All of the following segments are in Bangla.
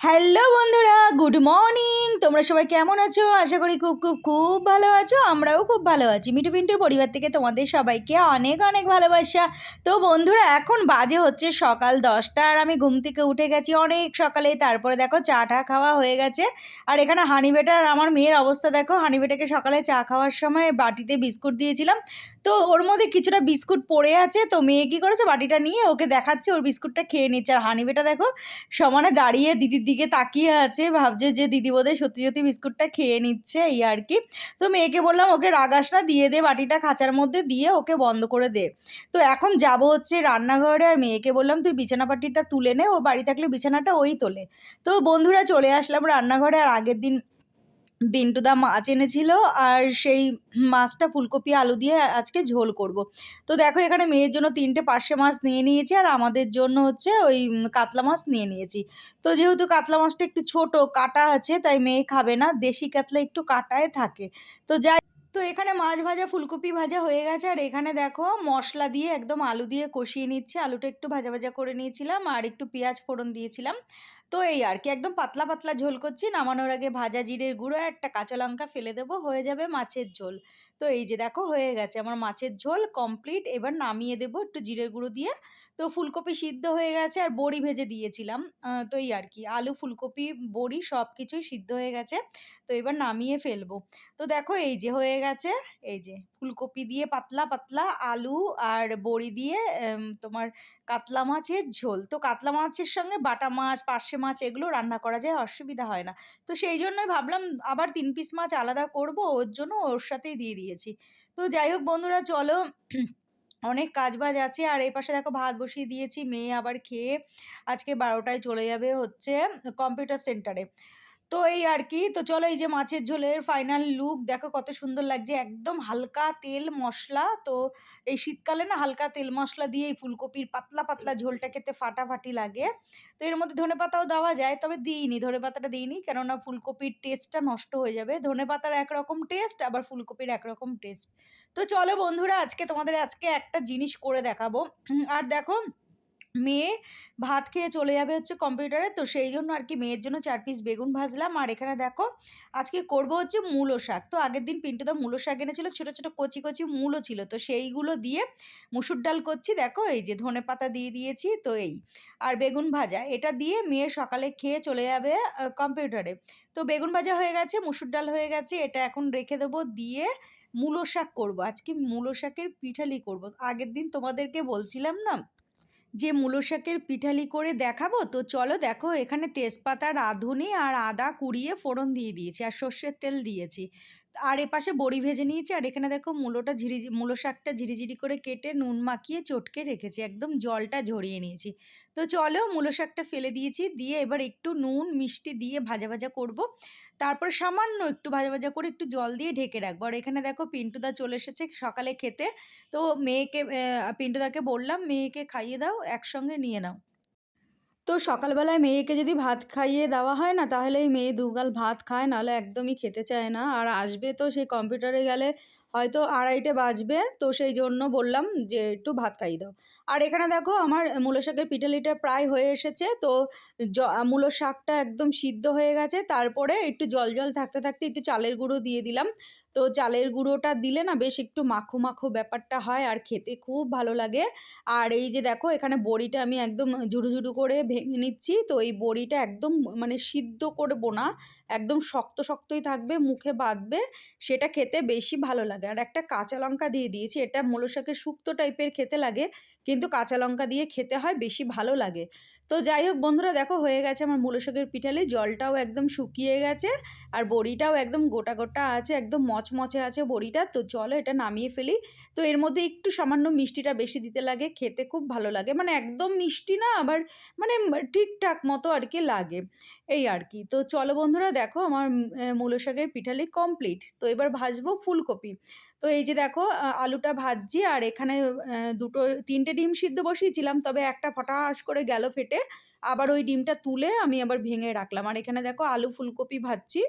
হ্যালো বন্ধুরা, গুড মর্নিং। তোমরা সবাই কেমন আছো? আশা করি খুব খুব খুব ভালো আছো। আমরাও খুব ভালো আছি। মিঠু পিন্টুর পরিবার থেকে তোমাদের সবাইকে অনেক অনেক ভালোবাসা। তো বন্ধুরা, এখন বাজে হচ্ছে সকাল দশটা আর আমি ঘুম থেকে উঠে গেছি অনেক সকালে। তারপরে দেখো চা টা খাওয়া হয়ে গেছে। আর এখানে হানি বেটা আর আমার মেয়ের অবস্থা দেখো। হানি বেটাকে সকালে চা খাওয়ার সময় বাটিতে বিস্কুট দিয়েছিলাম। তো ওর মধ্যে কিছুটা বিস্কুট পড়ে আছে। তো মেয়ে কী করেছে? বাটিটা নিয়ে ওকে দেখাচ্ছে, ওর বিস্কুটটা খেয়ে নিচ্ছে। আর হানি বেটা দেখো সমানে দাঁড়িয়ে দিদির দিকে তাকিয়ে আছে, ভাবছে যে দিদি বোধহয় সত্যি সত্যি বিস্কুটটা খেয়ে নিচ্ছে এই আর কি। তো মেয়েকে বললাম, ওকে রাগাসটা দিয়ে দে, বাটিটা খাঁচার মধ্যে দিয়ে ওকে বন্ধ করে দে। তো এখন যাব হচ্ছে রান্নাঘরে আর মেয়েকে বললাম, তুই বিছানা পাটিটা তুলে নে, ও বাড়ি থাকলে বিছানাটা ওই তোলে। তো বন্ধুরা চলে আসলাম রান্নাঘরে, আর আগের দিন বিন্টুদা মাছ এনেছিল আর সেই মাছটা ফুলকপি, আলু দিয়ে আজকে ঝোল করব। তো দেখো এখানে মেয়ের জন্য তিনটে পার্শে মাছ নিয়ে নিয়েছি আর আমাদের জন্য হচ্ছে ওই কাতলা মাছ নিয়ে নিয়েছি তো যেহেতু কাতলা মাছটা একটু ছোট, কাটা আছে, তাই মেয়ে খাবে না, দেশি কাতলা একটু কাটায় থাকে তো যাই তো এখানে মাছ ভাজা, ফুলকপি ভাজা হয়ে গেছে। আর এখানে দেখো মশলা দিয়ে একদম আলু দিয়ে কষিয়ে নিচ্ছে। আলুটা একটু ভাজা ভাজা করে নিয়েছিলাম আর একটু পেঁয়াজ ফোড়ন দিয়েছিলাম। তো এই আর কি, একদম পাতলা পাতলা ঝোল করছি। নামানোর আগে ভাজা জিরের গুঁড়ো আর একটা কাঁচা লঙ্কা ফেলে দেবো, হয়ে যাবে মাছের ঝোল। তো এই যে দেখো হয়ে গেছে আমার মাছের ঝোল কমপ্লিট। এবার নামিয়ে দেবো একটু জিরের গুঁড়ো দিয়ে। তো ফুলকপি সিদ্ধ হয়ে গেছে আর বড়ি ভেজে দিয়েছিলাম। তো এই আর কি, আলু, ফুলকপি, বড়ি সব কিছুই সিদ্ধ হয়ে গেছে। তো এবার নামিয়ে ফেলব। তো দেখো এই যে হয়ে গেছে। এই যে ফুলকপি দিয়ে পাতলা পাতলা আলু আর বড়ি দিয়ে তোমার কাতলা মাছের ঝোল। তো কাতলা মাছের সঙ্গে বাটা মাছ, পার্শে মাছ এগুলো রান্না করা যায়, অসুবিধা হয় না। তো সেই জন্যই ভাবলাম আবার তিন পিস মাছ আলাদা করব, ওর জন্য ওর সাথেই দিয়ে দিয়েছি। তো যাই হোক বন্ধুরা, চলো। অনেক কাজবাজ আছে, আর এই পাশে দেখো ভাত বসিয়ে দিয়েছি, মেয়ে আবার খেয়ে আজকে বারোটায় চলে যাবে হচ্ছে কম্পিউটার সেন্টারে তো এই আর কি, তো চলো এই যে মাছের ঝোলের ফাইনাল লুক দেখো কত সুন্দর লাগছে। একদম হালকা তেল মশলা, তো এই শীতকালে না হালকা তেল মশলা দিয়ে এই ফুলকপির পাতলা পাতলা ঝোলটা খেতে ফাটাফাটি লাগে। তো এর মধ্যে ধনে পাতাও দেওয়া যায়, তবে দিইনি, ধনে পাতাটা দিইনি, কেননা ফুলকপির টেস্টটা নষ্ট হয়ে যাবে। ধনে পাতার একরকম টেস্ট আবার ফুলকপির একরকম টেস্ট তো চলো বন্ধুরা, আজকে তোমাদের আজকে একটা জিনিস করে দেখাবো। আর দেখো মেয়ে ভাত খেয়ে চলে যাবে হচ্ছে কম্পিউটারে তো সেই জন্য আর কি মেয়ের জন্য চার পিস বেগুন ভাজলাম। আর এখানে দেখো, আজকে করব হচ্ছে মূলো শাক। তো আগের দিন পিন্টুদা মূলো শাক এনেছিল, ছোটো ছোটো কচি কচি মূলো ছিল। তো সেইগুলো দিয়ে মুসুর ডাল করছি। দেখো, এই যে ধনে পাতা দিয়ে দিয়েছি, তো এই। আর বেগুন ভাজা, এটা দিয়ে মেয়ে সকালে খেয়ে চলে যাবে কম্পিউটারে তো বেগুন ভাজা হয়ে গেছে, মুসুর ডাল হয়ে গেছে, এটা এখন রেখে দেবো, দিয়ে মূলো শাক করব। আজকে মূলো শাকের পিঠালি করব। আগের দিন তোমাদেরকে বলছিলাম না যে মূলো শাকের পিঠালি করে দেখাবো, তো চলো দেখো, এখানে তেজপাতা, রাঁধুনি আর আদা কুড়িয়ে ফোড়ন দিয়ে দিয়েছি আর সর্ষের তেল দিয়েছি। আর এপাশে বড়ি ভেজে নিয়েছি। আর এখানে দেখো মূলোটা ঝিরি মূলো শাকটা ঝিরিঝিরি করে কেটে নুন মাখিয়ে চটকে রেখেছি। একদম জলটা ঝরিয়ে নিয়েছি। তো চলো মূলো শাকটা ফেলে দিয়েছি। দিয়ে এবার একটু নুন, মিষ্টি দিয়ে ভাজা ভাজা করব। তারপর সামান্য একটু ভাজা ভাজা করে একটু জল দিয়ে ঢেকে রাখব। আর এখানে দেখো পিন্টুদা চলে এসেছে সকালে খেতে। তো মেয়েকে পিন্টুদাকে বললাম, মেয়েকে খাইয়ে দাও, একসঙ্গে নিয়ে নাও। তো সকালবেলায় মেয়েকে যদি ভাত খাইয়ে দেওয়া হয় না, তাহলে এই মেয়ে দুগাল ভাত খায়, নাহলে একদমই খেতে চায় না। আর আসবে তো সেই কম্পিউটারে গেলে হয়তো আড়াইটে বাজবে। তো সেই জন্য বললাম যে, একটু ভাত খাইয়ে দাও। আর এখানে দেখো, আমার মূলো শাকের পিঠালিটা প্রায় হয়ে এসেছে। তো জ- মূলো শাকটা একদম সিদ্ধ হয়ে গেছে। তারপরে একটু জল জল থাকতে থাকতে একটু চালের গুঁড়ো দিয়ে দিলাম। তো চালের গুঁড়োটা দিলে না, বেশ একটু মাখো মাখো ব্যাপারটা হয় আর খেতে খুব ভালো লাগে। আর এই যে দেখো, এখানে বড়িটা আমি একদম ঝুড়ু করে ভেঙে নিচ্ছি। তো এই বড়িটা একদম মানে সিদ্ধ করব না, একদম শক্ত, শক্তই থাকবে, মুখে বাঁধবে, সেটা খেতে বেশি ভালো লাগে। আর একটা কাঁচা লঙ্কা দিয়ে দিয়েছি এটা মূলো শাকের শুক্তো টাইপের খেতে লাগে কিন্তু কাঁচা লঙ্কা দিয়ে খেতে হয় বেশি ভালো লাগে। তো যাই হোক বন্ধুরা দেখো হয়ে গেছে আমার মূলো শাকের পিঠালি জলটাও একদম শুকিয়ে গেছে আর বড়িটাও একদম গোটা গোটা আছে একদম মচমচে আছে বড়িটা তো চলো এটা নামিয়ে ফেলি। তো এর মধ্যে একটু সামান্য মিষ্টিটা বেশি দিতে লাগে খেতে খুব ভালো লাগে মানে একদম মিষ্টি না আবার মানে ঠিকঠাক মতো আর কি লাগে এই আর কি। তো চলো বন্ধুরা দেখো আমার আহ, শাকের পিঠালি কমপ্লিট তো এবার ভাজবো ফুলকপি। তো এই যে দেখো আলুটা ভাজছি আর এখানে দুটো, তিনটে ডিম সিদ্ধ বসিয়েছিলাম, তবে একটা ফটাস করে গেল ফেটে, আবার ওই ডিমটা তুলে আমি আবার ভেঙে রাখলাম। আর এখানে দেখো, আলু ফুলকপি ভাজছি,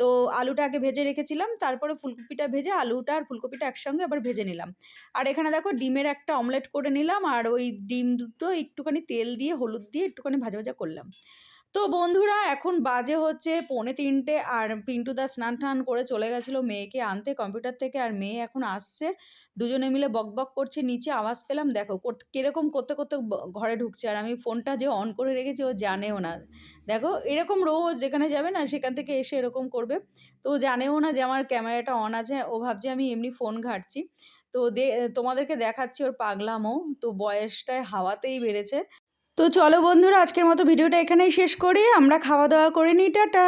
তো আলুটা আগে ভেজে রেখেছিলাম, তারপরে ফুলকপিটা ভেজে আলুটা আর ফুলকপিটা একসঙ্গে আবার ভেজে নিলাম। আর এখানে দেখো, ডিমের একটা অমলেট করে নিলাম, আর ওই ডিম দুটো একটুখানি তেল দিয়ে, হলুদ দিয়ে একটুখানি ভাজা ভাজা করলাম। তো বন্ধুরা, এখন বাজে হচ্ছে পৌনে তিনটে আর পিন্টু দা স্নান টান করে চলে গেছিল মেয়েকে আনতে কম্পিউটার থেকে আর মেয়ে এখন আসছে। দুজনে মিলে বক বক করছে, নিচে আওয়াজ পেলাম, দেখো কীরকম করতে করতে ঘরে ঢুকছে। আর আমি ফোনটা যে অন করে রেখেছি ও জানেও না। দেখো, এরকম রোজ যেখানে যাবে না, সেখান থেকে এসে এরকম করবে। তো জানেও না যে আমার ক্যামেরাটা অন আছে, ও ভাবছে আমি এমনি ফোন ঘাটছি। তো দে তোমাদেরকে দেখাচ্ছি ওর পাগলামও তো বয়সটায় হাওয়াতেই বেড়েছে। তো চলো বন্ধুরা, আজকের মতো ভিডিওটা এখানেই শেষ করি। আমরা খাওয়া দাওয়া করে নিই, টাটা।